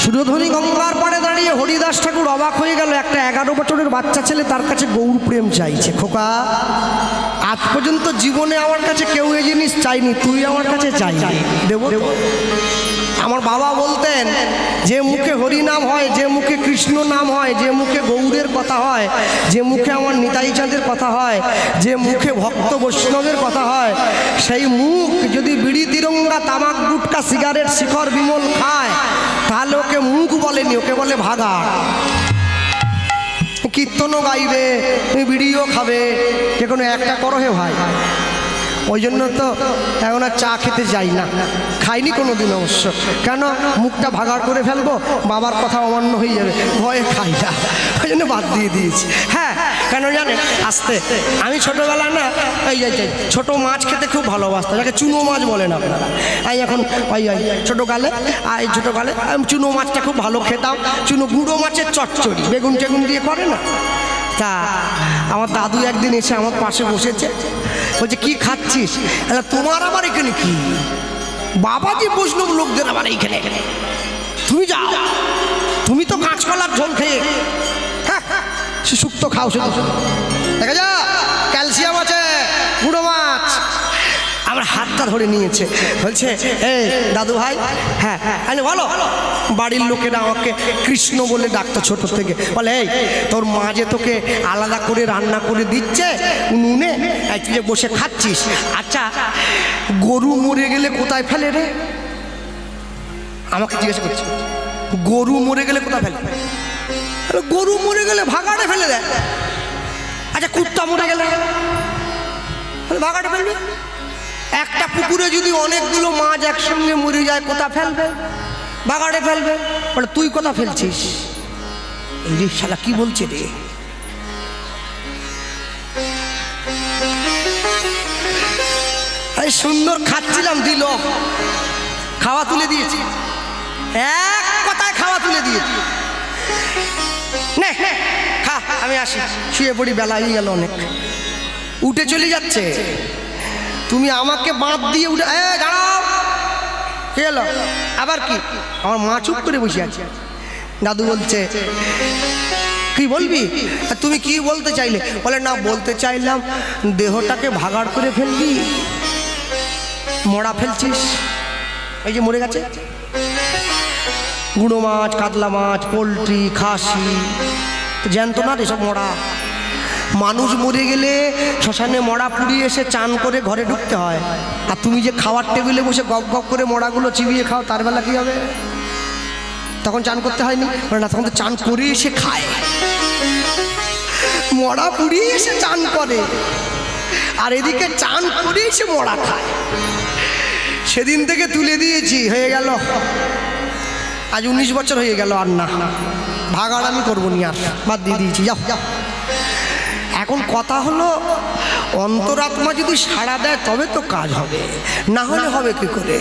সুরধনী গঙ্গার পাড়ে দাঁড়িয়ে হরিদাস ঠাকুর অবাক হয়ে গেল। একটা এগারো বছরের বাচ্চা ছেলে তার কাছে গৌর প্রেম চাইছে। খোকা আজ পর্যন্ত জীবনে আমার কাছে কেউ এই জিনিস চাইনি তুই আমার কাছে চাইলি দেব। আমার বাবা বলতেন, যে মুখে হরি নাম হয়, যে মুখে কৃষ্ণ নাম হয়, যে মুখে গৌরের কথা হয়, যে মুখে আমার নিতাই চাঁদের কথা হয়, যে মুখে ভক্ত বৈষ্ণবের কথা হয়, সেই মুখ যদি বিড়ি তিরঙ্গা, তামাক, গুটকা, সিগারেট, শিখর, বিমল খায়, তাহলে ওকে মুখ বলেনি, ওকে বলে ভাগা। কীর্তনও গাইবে, তুমি বিড়িও খাবে, যে কোনো একটা করো হে ভাই। ওই জন্য তো এখন আর চা খেতে যাই না। খাইনি কোনো দিন অবশ্য। কেন? মুখটা ভাগাড় করে ফেলব বাবার কথা অমান্য হয়ে যাবে। ভয়ে খাই না। ওই জন্য বাদ দিয়ে দিয়েছি। হ্যাঁ কেন জানেন? আসতে। আমি ছোটোবেলা না এই এই, ছোটো মাছ খেতে খুব ভালোবাসতাম যাকে চুনো মাছ বলেন আপনারা। এই এখন ওই ওই ছোটো গালে আর এই ছোটো গালে চুনো মাছটা খুব ভালো খেতাম। চুনো গুঁড়ো মাছের চচ্চড়ি বেগুন টেগুন দিয়ে করে না? তা আমার দাদু একদিন এসে আমার পাশে বসেছে। বলছে কি খাচ্ছিস? তোমার আমার এখানে কি? বাবাজি বৈষ্ণব লোকদের আমার এইখানে তুমি যাও। তুমি তো কাঁচকলার ঝোল খেয়ে হ্যাঁ, সে সুক্ত খাও সে দেখা যা হাতটা ধরে নিয়েছে। বলছে এ দাদু ভাই হ্যাঁ আরে বলো, বাড়ির লোকেরা আমাকে কৃষ্ণ বলে ডাকতো ছোট থেকে। বলে, এই, তোর মা যে তোকে আলাদা করে রান্না করে দিচ্ছে, উনুনে, এই যে বসে খাচ্ছিস আচ্ছা গরু মরে গেলে কোথায় ফেলে রে? আমাকে জিজ্ঞেস করছে, গরু মরে গেলে কোথায় ফেলে? গরু মরে গেলে ভাগাড়ে ফেলে দেয়। আচ্ছা কুত্তা মরে গেলে? ভাগাড়ে ফেলবে? একটা পুকুরে যদি অনেকগুলো মাছ একসঙ্গে মরে যায়, কোথা ফেলবে? বাগাড়ে ফেলবে? বলে, তুই কোথা ফেলছিস? এই রে শালা, কি বলছে রে? সুন্দর খাচ্ছিলাম দিল খাওয়া তুলে দিয়েছি। এক কথায় খাওয়া তুলে দিয়েছি। খা, আমি আসি। শুয়ে পড়ি, বেলা হয়ে গেল অনেক। উঠে চলে যাচ্ছে। তুমি আমাকে বাঁধ দিয়ে উঠে এ, দাঁড়াও। এলো আবার কি? আমার মা চুপ করে বসে আছে। দাদু বলছে, কি বলবি? তুমি কি বলতে চাইলে? বলে, না, বলতে চাইলাম, দেহটাকে ভাগাড় করে ফেলবি। মরা ফেলছিস। এই যে মরে গেছে। গুঁড়ো মাছ, কাতলা মাছ, পোলট্রি, খাসি জ্যান্ত না এসব মরা। মানুষ মরে গেলে শ্মশানে মরা পুড়িয়ে এসে চান করে ঘরে ঢুকতে হয়। আর তুমি যে খাওয়ার টেবিলে বসে গপ গপ করে মরাগুলো চিবিয়ে খাও, তার বেলা কি হবে? তখন চান করতে হয়নি। না, তখন তো চান করে এসে খায়। মরা পুড়িয়ে এসে চান করে। আর এদিকে চান করে এসে মরা খায়। সেদিন থেকে তুলে দিয়েছি, হয়ে গেল। আজ উনিশ বছর হয়ে গেল আর না। ভাগাড় আমি করব নি আর। বাদ দিয়ে দিয়েছি। যাও যাও। এখন কথা হলো, অন্তরাত্মা যদি সাড়া দেয়, তবে তো কাজ হবে। না হলে হবে কি করে?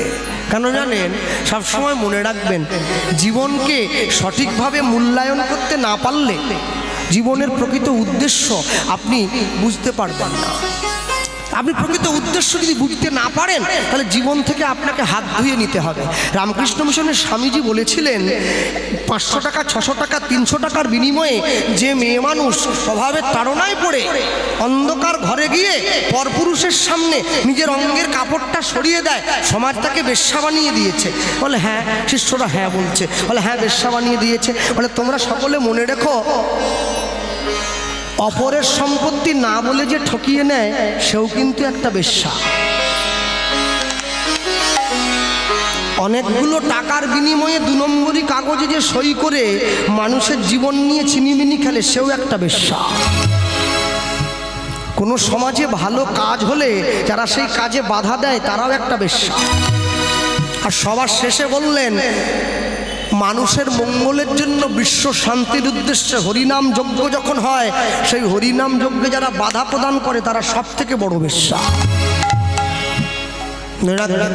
কেন জানেন? সবসময় মনে রাখবেন, জীবনকে সঠিকভাবে মূল্যায়ন করতে না পারলে জীবনের প্রকৃত উদ্দেশ্য আপনি বুঝতে পারবেন না। আপনি প্রকৃত উদ্দেশ্য যদি বুঝতে না পারেন, তাহলে জীবন থেকে আপনাকে হাত ধুয়ে নিতে হবে। রামকৃষ্ণ মিশনের স্বামীজি বলেছিলেন, পাঁচশো টাকা, ছশো টাকা, তিনশো টাকার বিনিময়ে যে মেয়ে মানুষ অভাবের তাড়নায় পড়ে, অন্ধকার ঘরে গিয়ে পরপুরুষের সামনে নিজের অঙ্গের কাপড়টা সরিয়ে দেয়, সমাজ তাকে বেশ্যা বানিয়ে দিয়েছে। বলে হ্যাঁ শিষ্যরা হ্যাঁ বলছে। বলে হ্যাঁ বেশ্যা বানিয়ে দিয়েছে। বলে, তোমরা সকলে মনে রেখো অপরের সম্পত্তি না বলে যে ঠকিয়ে নেয়, সেও কিন্তু একটা বেশ্যা। অনেকগুলো টাকার বিনিময়ে দু নম্বরই কাগজে যে সই করে মানুষের জীবন নিয়ে চিনিমিনি খেলে, সেও একটা বেশ্যা। কোনো সমাজে ভালো কাজ হলে যারা সেই কাজে বাধা দেয়, তারাও একটা বেশ্যা। আর সবার শেষে বললেন মানুষের মঙ্গলের জন্য বিশ্ব শান্তির উদ্দেশ্যে হরিনাম যজ্ঞ যখন হয়, সেই হরিনাম যজ্ঞে যারা বাধা প্রদান করে, তারা সব থেকে বড় রাখবেন।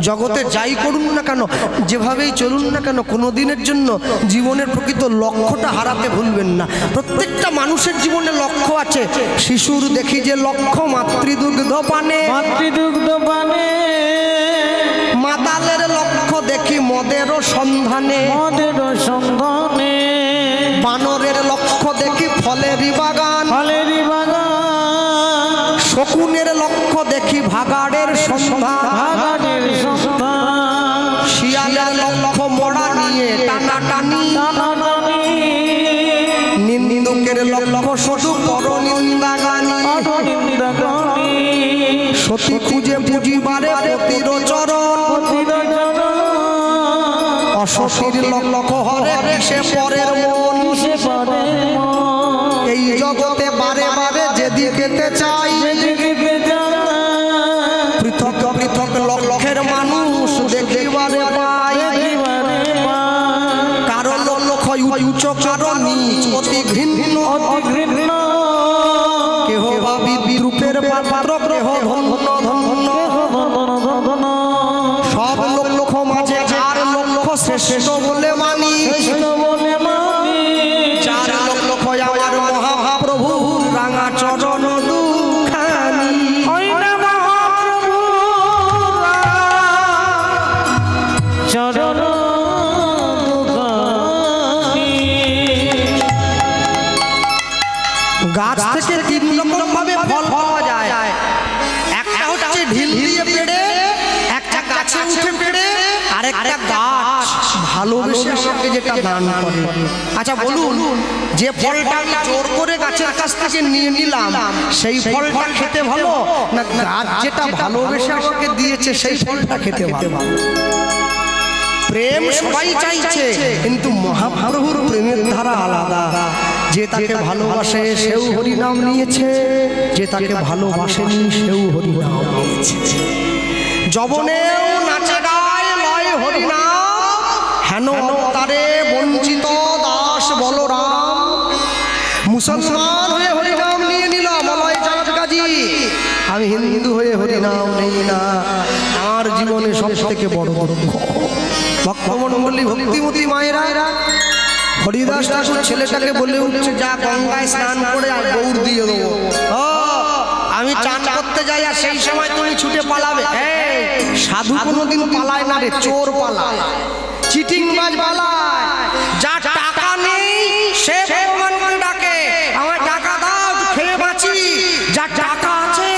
জগতে যাই করুন না কেন, যেভাবেই চলুন না কেন কোনো দিনের জন্য জীবনের প্রকৃত লক্ষ্যটা হারাতে ভুলবেন না। প্রত্যেকটা মানুষের জীবনে লক্ষ্য আছে। শিশুর দেখি যে লক্ষ্য, মাতৃদুগ্ধ পানে। মাতৃদুগ্ধ পানে। দেখি মদেরও সন্ধানে? মদেরও সন্ধানে। বানরের লক্ষ্য দেখি ফলেরই বাগান। ফলেরই বাগান। শকুনের লক্ষ্য দেখি ভাগাড়ের সন্ধান। ভালোবেসে আমাকে যেটা দান করে। আচ্ছা বলুন যে ফলটা আমি জোর করে গাছের কাছ থেকে নিয়ে নিলাম সেই ফলটা খেতে ভালো? না গাছ যেটা ভালোবেসে আমাকে দিয়েছে সেই ফলটা খেতে ভালো। প্রেম সবাই চাইছে কিন্তু মহাপ্রভুর প্রেমের ধারা আলাদা। যে তাকে ভালোবাসে সেও হরিনাম নিয়েছে। যে তাকে ভালোবাসেনি সেও হরিনাম নিয়েছে। জবনেও নাচে গায় লয় হরিনাম। হেন অবতারে বঞ্চিত দাস বলরাম। মুসলমান হয়ে হরিনাম নিয়ে নিল মলয় চাঁদ গাজী আমি হিন্দু হয়ে হরিনাম নেই না। আমার জীবনে সব থেকে বড় দুঃখ। ভক্তমণ্ডলী ভক্তিমতী মায়েরা, হরিদাস ঠাকুর ছেলেটাকে বলে উঠছে, যা গঙ্গায় স্নান করে আর গৌর দিয়ে দেবো। আমি চান করতে যাই আর সেই সময় তুমি ছুটে পালাবে। সাধু কোনোদিন পালায় না রে, চোর পালায়। চিটিং বাজ বালায় যা টাকা নেই সে ভগবানকে ডাকে। আমার টাকা দাও খেয়ে বাঁচি। যা টাকা আছে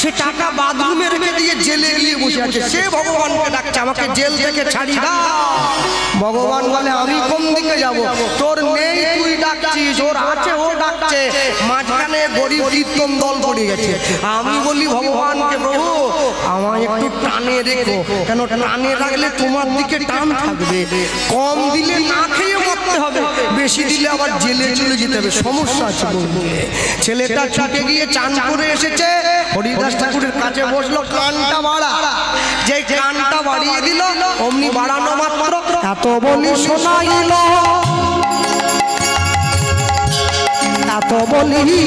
সে টাকা বাথরুমে দিয়ে জেলে গিয়ে বসে আছে। সে ভগবানকে ডাকছে আমাকে জেল থেকে ছাড়ি দাও। ভগবান বলে আমি কোন দিকে যাব? তোর নেই তুই ডাকছিস ওর আছে ও ডাকছে। মাঝখানে গরিব কীর্তন দল পড়ে গেছে। আমি বলি ভগবানকে প্রভু আমায় একটু টানে রেখো। কেন টানে রাখলে তোমার দিকে টান থাকবে। কম দিলে না খেয়ে মরতে হবে। বেশি দিলে আবার জেলে চলে যেতে হবে। সমস্যা আছে ছেলেটা ছুটে গিয়ে চান করে এসেছে। হরিদাস ঠাকুরের কাছে বসল কানটা বাড়া। যে কানটা বাড়িয়ে দিল অমনি বাড়ানো মাত্র। এত বলি শোনাইল। এত বলি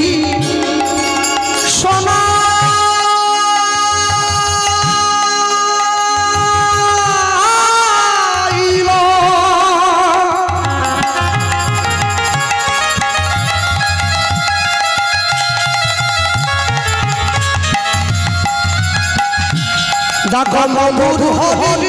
সোনা দেখো মধুর হরি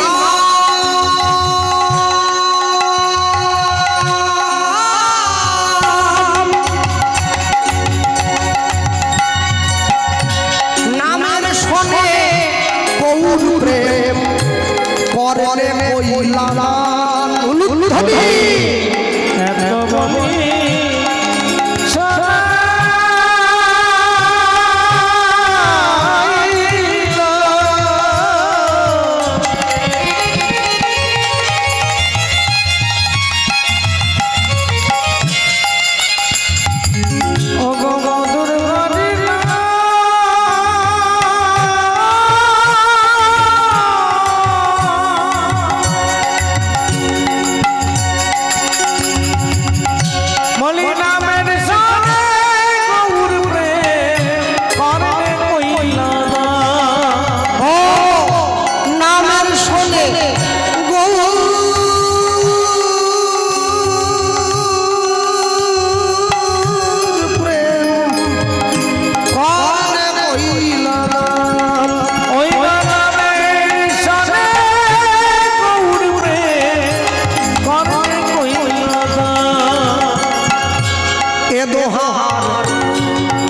এ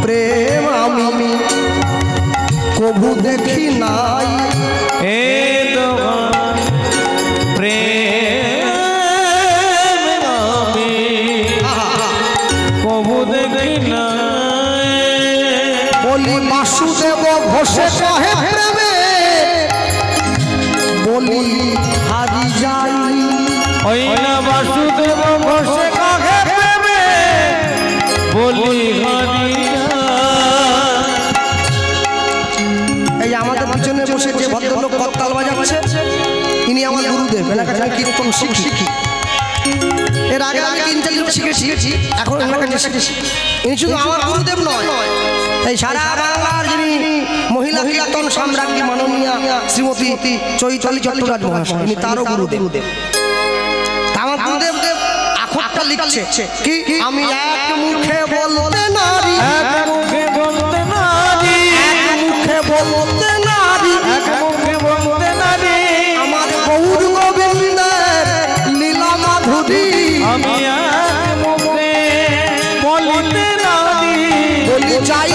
প্রেম আমি কবু দেখি নাই। হে তোমার প্রেম আমি কবু দেখি নাই। বলি বাসুদেব ঘোষে আমার আমি কীর্তন শিখি। এর আগে আমি তিন চার জন শিখেছি। এখন এনার কাছে শিখেছি ইনি শুধু আমার গুরুদেব নয়। এই সারা বাংলার যিনি মহিলা কীর্তন সম্রাজ্ঞী মাননীয়া শ্রীমতী চৈতালি চট্টরাজ মহাশয় ইনি তারও গুরুদেব। আমার গুরুদেব আখরটা লিখছে। কি? আমি এক মুখে বলতে নারী। এক মুখে বলতে নারী। এক মুখে বলতে চাই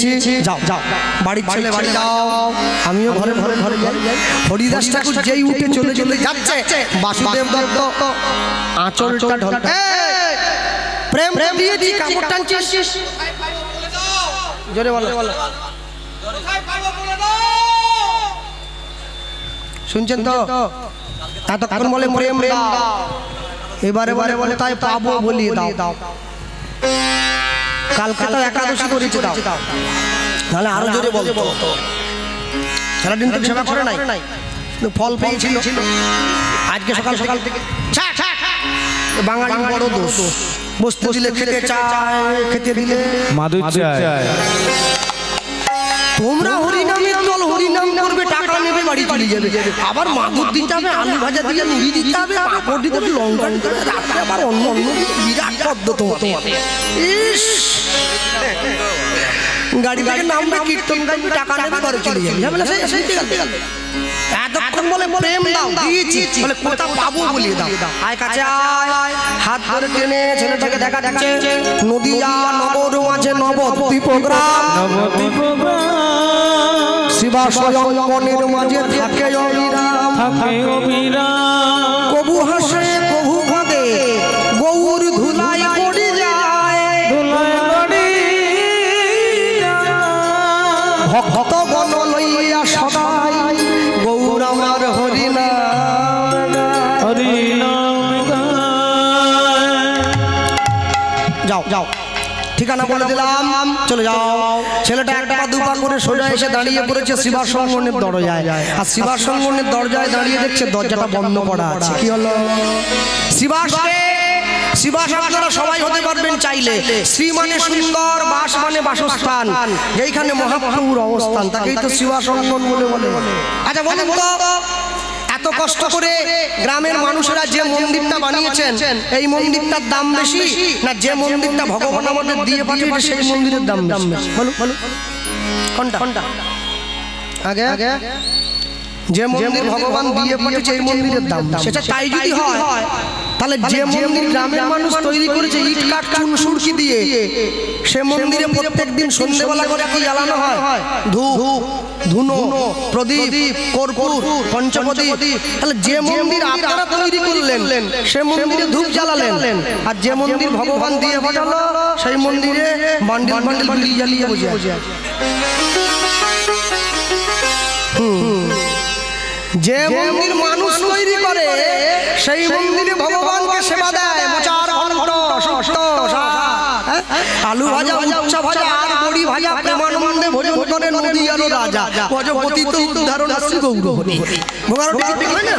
দিয়েছি। যাও যাও বাড়ির ছেলে বাড়ি যাও। আমিও ঘরে ঘরে ঘরে যাই। হরিদাস ঠাকুর যেই উঠে চলে চলে যাচ্ছে। বাসুদেব দত্ত। আঁচলটা ঢল প্রেম প্রেম দিয়েছি কাপড় টানছিস। জোরে বলো। শুনছেন তো? এতক্ষণ বলে প্রেম দাও। এবারে বারে বলে তাই পাবো বলি দাও। দাও কালকে তো একাদশী করেছে দাও তাহলে আরও জোরে বলতো। সারাদিন তো সেবা করে নাই। ফল পেয়েছিল। আজকে সকাল সকাল থেকে। বাঙালি বড় দোষ। বসতে দিলে খেতে চায় খেতে দিলে মাদুর চায়। তোমরা বাড়ি চলে যাবে। আবার মাদুর দিতে হবে আলু ভাজা দিয়ে মুড়ি দিতে হবে পাঁপড় দিতে হবে লঙ্কা দিতে হবে রাত্রে আবার অন্য অন্য বিরাট পদ্ম তোমার ইস! গাড়ি থেকে নামবে কীর্তন গাইবে টাকা নেবে ঘরে চলে যাবে। ঝামেলা আছে। এতক্ষণ বলে প্রেম দাও দিয়েছি। বলে কোথা পাবো বলিয়ে দাও। আয় কাছে আয় হাত ধরে টেনে ছেলেটাকে দেখা যাচ্ছে নদিয়া নগর মাঝে নবদ্বীপ গ্রাম। নবদ্বীপ গ্রাম। শিবা স্বয়ংবনের মাঝে থাকে অবিরাম। থাকে অবিরাম। কবু হাসে কবু কাঁদে গৌর ধুলাই পড়ে যায়। দোলায় গড়ি ভক্ত গণ লইয়া সদাই গৌর আমার যাও। ঠিকানা বলে দিলাম। চলে যাও। ছেলেটা এক পা দুপা করে সোজা এসে দাঁড়িয়ে পড়েছে শিবা সঙ্গনের দরজায়। আর শিবা সঙ্গনের দরজায় দাঁড়িয়ে দেখছে দরজাটা বন্ধ করা আছে। কি হলো? শিবাসকে শিবাস আপনারা সবাই হতে পারবেন চাইলে। শ্রী মানে সুন্দর বাস মানে বাসস্থান। যেইখানে মহাপ্রভুর অবস্থান তাকেই তো শিবাস বলে বলে। আচ্ছা বলুন তো। এত কষ্ট করে গ্রামের মানুষেরা যে মন্দিরটা বানিয়েছেন, এই মন্দিরটার দাম বেশি না যে মন্দিরটা ভগবান আমাদের দিয়ে পাঠিয়েছে, সেই মন্দিরের দাম বেশি? বলো বলো কোনটা? কোনটা আগে? আগে যে মন্দির ভগবান দিয়ে পাঠিয়েছে, এই মন্দিরের দাম সেটা তাই যদি হয় তাহলে যে মন্দির গ্রামের মানুষ তৈরি করেছে ইট কাঠ চুন সুরকি দিয়ে সে মন্দিরে প্রত্যেকদিন সন্ধ্যেবেলা করে কি জ্বালানো হয়? ধূপ ধুনো প্রদীপ কর্পূর পঞ্চপ্রদীপ তাহলে যে মন্দির আপনারা তৈরি করলেন সে মন্দিরে ধূপ জ্বালালেন। আর যে মন্দির ভগবান দিয়ে পাঠালো সেই মন্দিরে বান্ডিল বান্ডিল বিড়ি জ্বালিয়ে বসে আছে। যে মন্দির মানুষ তৈরি করে সেই মন্দিরে ভগবানকে সেবা দেয় মোচার ঘন্ট সত্য হ্যাঁ? আলু ভাজা উচ্চা ভাজা আর বড়ি ভাজা প্রেমানন্দে ভোজন করে নদীয়ারও রাজা। গজপতি তো উদ্ধারণ শ্রী গৌরহরি ভগবান। ঠিক হয় না?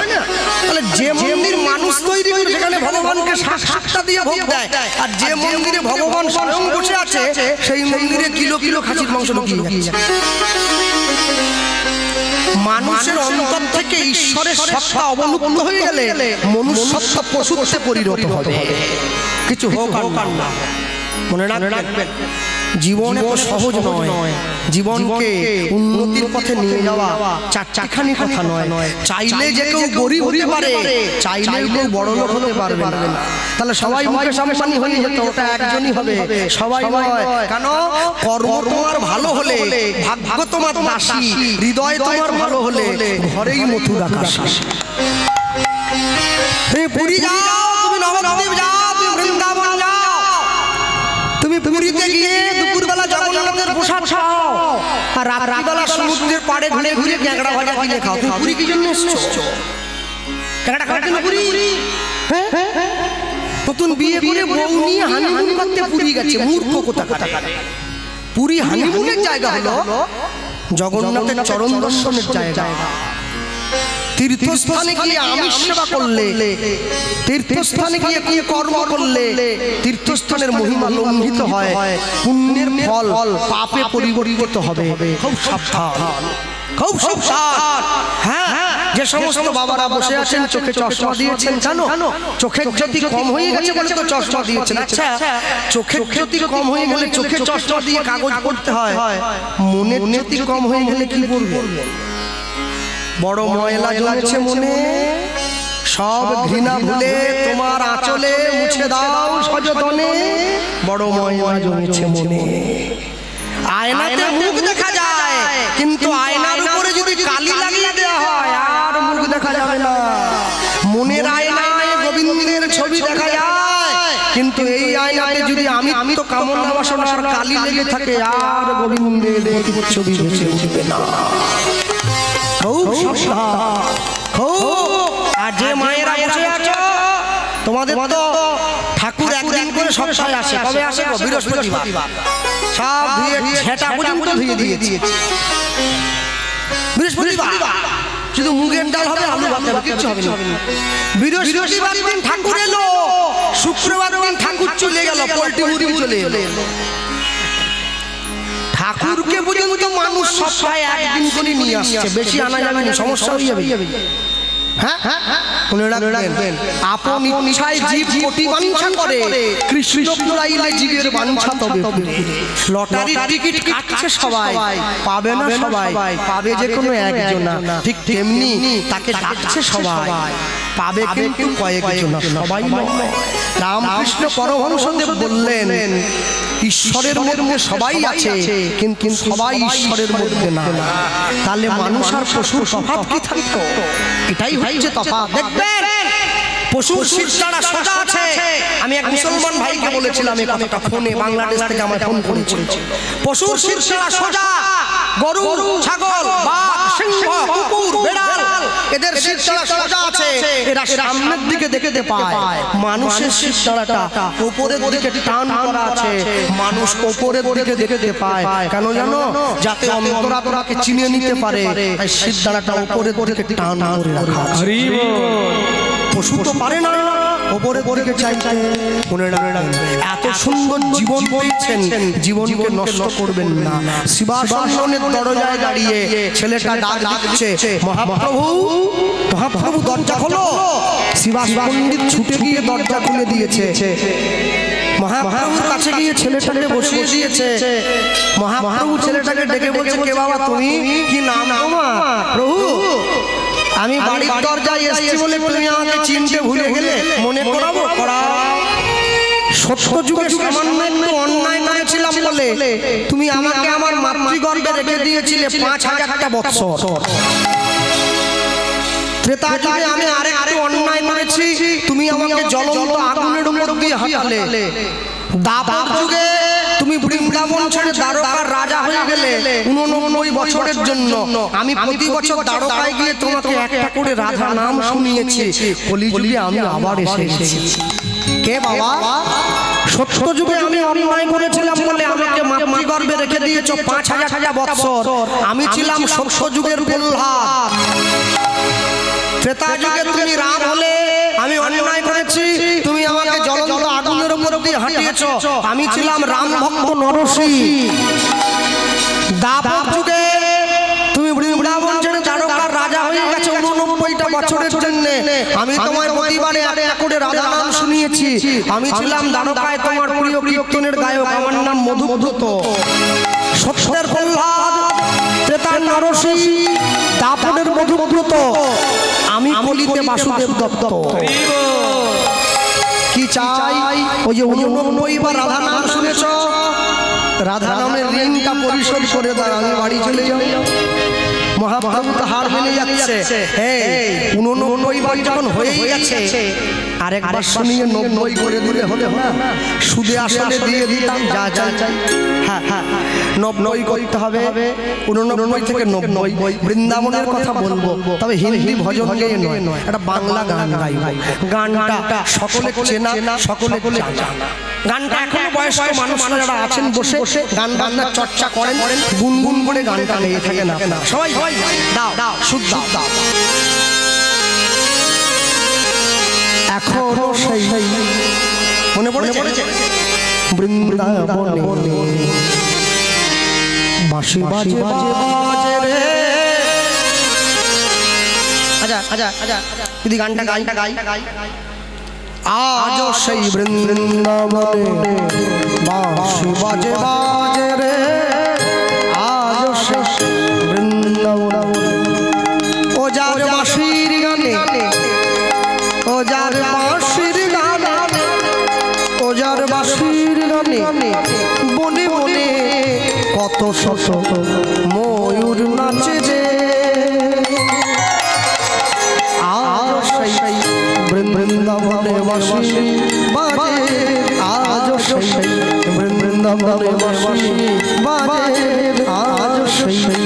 তাহলে যে মন্দির মানুষ তৈরি করে সেখানে ভগবানকে শাক দিয়ে ভোগ দেয় আর যে মন্দিরে ভগবান স্বয়ং বসে আছে সেই মন্দিরে কিলো কিলো খাসির মাংস ঢুকিয়ে যাচ্ছে মানুষের অন্তর থেকে ঈশ্বরের সত্তা অবলুপ্ত হয়ে গেলে মনুষ্য পশুতে পরিণত হবে। কিছু হোক আর না। মনে রাখবেন জীবন সহজ নয়। জীবনকে উন্নতির পথে নিয়ে যাওয়া চারটিখানি কথা নয়। চাইলে যে কেউ গরিব হতে পারে চাইলে কেউ বড় লোক হতে পারবে না। তাহলে সবাই মুখে সামসানি হয়ে যেত ওটা একজনই হবে। সবাই নয়। কেন? কর্ম তোমার ভালো হলে ভাগ্য তোমার দাসী হৃদয় তোমার ভালো হলে ঘরেই মথুর আকাশ তুমি পুরী যাও তুমি নবদ্বীপ যাও তুমি বৃন্দাবন যাও। তুমি পুরীতে গিয়ে প্রসাদ খাও। আর রাত্রিবেলা সমুদ্রের পাড়ে ঘুরে ঘুরে ক্যাংড়া ভাজা কিনে খাও। তুমি পুরী কি জন্য এসছো? ক্যাংড়া খাওয়ার জন্য পুরী? হ্যাঁ? নতুন বিয়ে করে বউ নিয়ে হানিমুন করতে পুরী গেছে। মূর্খ কোথা পুরী হানিমুনের জায়গা হলো জগন্নাথের চরণ দর্শনের জায়গা। তীর্থস্থানে গিয়ে আমিষ সেবা করলে তীর্থস্থানে গিয়ে কি কর্ম করলে তীর্থস্থানের মহিমা লঙ্ঘিত হয়। পুণ্যের ফল পাপে পরিবর্তিত হবে। খুব সাবধান। খুব সাবধান। হ্যাঁ যে সমস্ত বাবারা বসে আছেন চোখে চশমা দিয়েছেন জানো? চোখের জ্যোতি কম হয়ে গেছে বলে তো চশমা দিয়েছেন। আচ্ছা চোখের জ্যোতি কম হয়ে গেলে চোখে চশমা দিয়ে কাগজ পড়তে হয়। মনের জ্যোতি কম হয়ে গেলে কি করবে? বড় ময়লা জমেছে মনে। সব ঘৃণা ভুলে তোমার আঁচলে মুছে দাও সযতনে। বড় ময়লা জমেছে মনে। আয়নাতে মুখ দেখা যায়। কিন্তু আয়নার উপরে যদি কালি লাগিয়ে দেওয়া হয় আর মুখ দেখা যাবে না। মনের আয়নায় গোবিন্দের ছবি দেখা যায়। কিন্তু এই আয়নাতে যদি আমি আমি তো কামনা বাসনার কালি লেগে থাকে আর গোবিন্দের ছবি ভেসে উঠবে না। খুব সাবধান খুব আর যে মায়েরা বসে আছো তোমাদের তো ঠাকুর একদিন করে সপ্তাহে আসে কবে আসে বৃহস্পতিবার। সব ধুয়ে ছেটা পর্যন্ত ধুয়ে দিয়েছি। বৃহস্পতিবার। শুধু মুগের ডাল হবে আলু ভাত হবে কিচ্ছু হবে না। বৃহস্পতিবার দিন ঠাকুর এলো। শুক্রবার দিন ঠাকুর চলে গেল পোল্ট্রি মুরগি চলে এলো। ঠাকুরকে পর্যন্ত মানুষ সপ্তাহে একদিন করে নিয়ে আসছে। বেশি আনা যাবে না সমস্যা হয়ে যাবে। হ্যাঁ আপন ইচ্ছায় জীব কোটি বাঞ্ছা করে। কৃষ্ণ পুরাইলে জীবের বাঞ্ছা তবে। লটারির টিকিট কাটছে সবাই। পাবে না সবাই। পাবে যে কোনো একজন ঠিক তেমনি তাকে ডাকছে সবাই। পাবে কিন্তু কয়েকজন সবাই। রামকৃষ্ণ পরমহংসদেব বললেন ঈশ্বরের মধ্যে সবাই আছে কিন্তু সবাই ঈশ্বরের মধ্যে না। তাহলে মানুষ আর পশুর তফাৎ কি থাকতো? এটাই হচ্ছে তফাৎ। দেখবেন পশুর সোজা আছে। আমি এক মুসলমান ভাইকে বলেছিলাম এই কথাটা ফোনে বাংলাদেশ থেকে আমার ফোন করেছিল। পশুর শীত ছাড়া সোজা গরু ছাগল বাঘ সিংহ কুকুর বেড়াল এদের শীতলা সোজা আছে। এরা সামনের দিকে দেখতে পায়। মানুষের শীতলাটা উপরের দিকে টান করা আছে। মানুষ উপরের দিকে দেখতে পায়। কেন জানো? যাতে অন্তরাত্মাকে চিনিয়ে নিতে পারে। তাই শীতলাটা উপরের দিকে টান করে রাখা। পশু তো পারে না। ওপরে দিকে চাইতে মনে রাখবেন এত সুন্দর জীবন পেয়েছেন জীবনকে নষ্ট করবেন না। শিবাসনের দরজায় দাঁড়িয়ে ছেলেটা ডাক দিচ্ছে মহাপ্রভু মহাপ্রভু দরজা খোলো। শিবাস পণ্ডিত ছুটে গিয়ে দরজা খুলে দিয়েছে। মহাপ্রভুর কাছে গিয়ে ছেলেটাকে বসিয়ে দিয়েছে। মহাপ্রভু ছেলেটাকে ডেকে বলছে কে বাবা তুমি? কি নাম তোমার? প্রভু আমি বাড়ির দরজায় এসেছি বলে তুমি আমাকে চিনতে ভুলে গেলে মনে করাবো করাও সত্য যুগে সামান্য একটু অন্যায় করেছিলাম বলে তুমি আমাকে আমার মাতৃগর্ভে রেখে দিয়েছিলে পাঁচ হাজারটা বৎসর। ত্রেতা যুগে আমি আরেকটু অন্যায় করেছি তুমি আমাকে জ্বলন্ত আগুনের উপর দিয়ে হাঁটালে। দাপর যুগে তুমি বৃন্দাবন ছেড়ে দ্বারকার রাজা হয়ে গেলে উননব্বই বছরের জন্য আমি প্রতি বছর দ্বারকায় গিয়ে তোমাকে একটা করে রাধা নাম শুনিয়েছি। কলিযুগে আমি আবার এসে এসেছি। কে বাবা? সত্য যুগে আমি অন্যায় করেছিলাম বলে আমাকে মাতৃগর্ভে রেখে দিয়েছ পাঁচ হাজার হাজার বৎসর। আমি ছিলাম সত্য যুগের প্রহ্লাদ। ত্রেতা যুগে তুমি রাম হলে আমি অন্যায় হাঁটিয়েছ আমি ছিলাম রাম ভক্ত নরসি যুগে তুমি বৃন্দাবন ছেড়ে দ্বারকার রাজা হয়ে গেছে উননব্বইটা বছরের জন্য। আমি তোমার প্রতিবারে একটা করে রাধা নাম শুনিয়েছি। আমি ছিলাম দ্বারকায় তোমার প্রিয় কীর্তনের গায়ক। আমার নাম মধুব্রত। সত্যের প্রহ্লাদ ত্রেতার নরসি দাপনের মধুব্রত। আমি কলিতে বাসুদেব দত্ত। কি চাই? ওই যে উননব্বই বা রাধা নাম শুনেছ? রাধা নামের ঋণটা পরিশোধ করে দাও আমি বাড়ি চলে যাই। মহাভারত হার মেনে যাচ্ছে। হ্যাঁ উননব্বই বার যখন হয়ে গেছে। আরেকবার শুনিয়ে নব্বই করে দিলে হলে না। সুদে আসলে দিয়ে দিতাম যা যা চাই। হ্যাঁ হ্যাঁ নব্বই করতে হবে। উননব্বই থেকে নব্বই। বৃন্দাবনের কথা বলব। তবে হিন্দি ভজন গেয়ে নয় এটা বাংলা গান গাইব। গানটা সকলে চেনা সকলে জানা। গানটা এখনও বয়স্ক মানুষরা যারা আছেন বসে গান বান্নার চর্চা করেন গুনগুন করে গানটা গেয়ে থাকেন সবাই দাও দাও শুদ্ধ। দাও এখনও সেই মনে পড়েছে? বৃন্দাবনে বাঁশি বাজে বাজে রে। আচ্ছা আচ্ছা আচ্ছা যদি গানটা গাইটা গাই। আজও সেই বৃন্দাবনে বাঁশি বাজে বাজে রে। ময়ূর নাচে যে। আজ সেই বৃন্দাবনে বাঁশি বাজে। আজ সেই বৃন্দাবনে বাঁশি বাজে। আজ সেই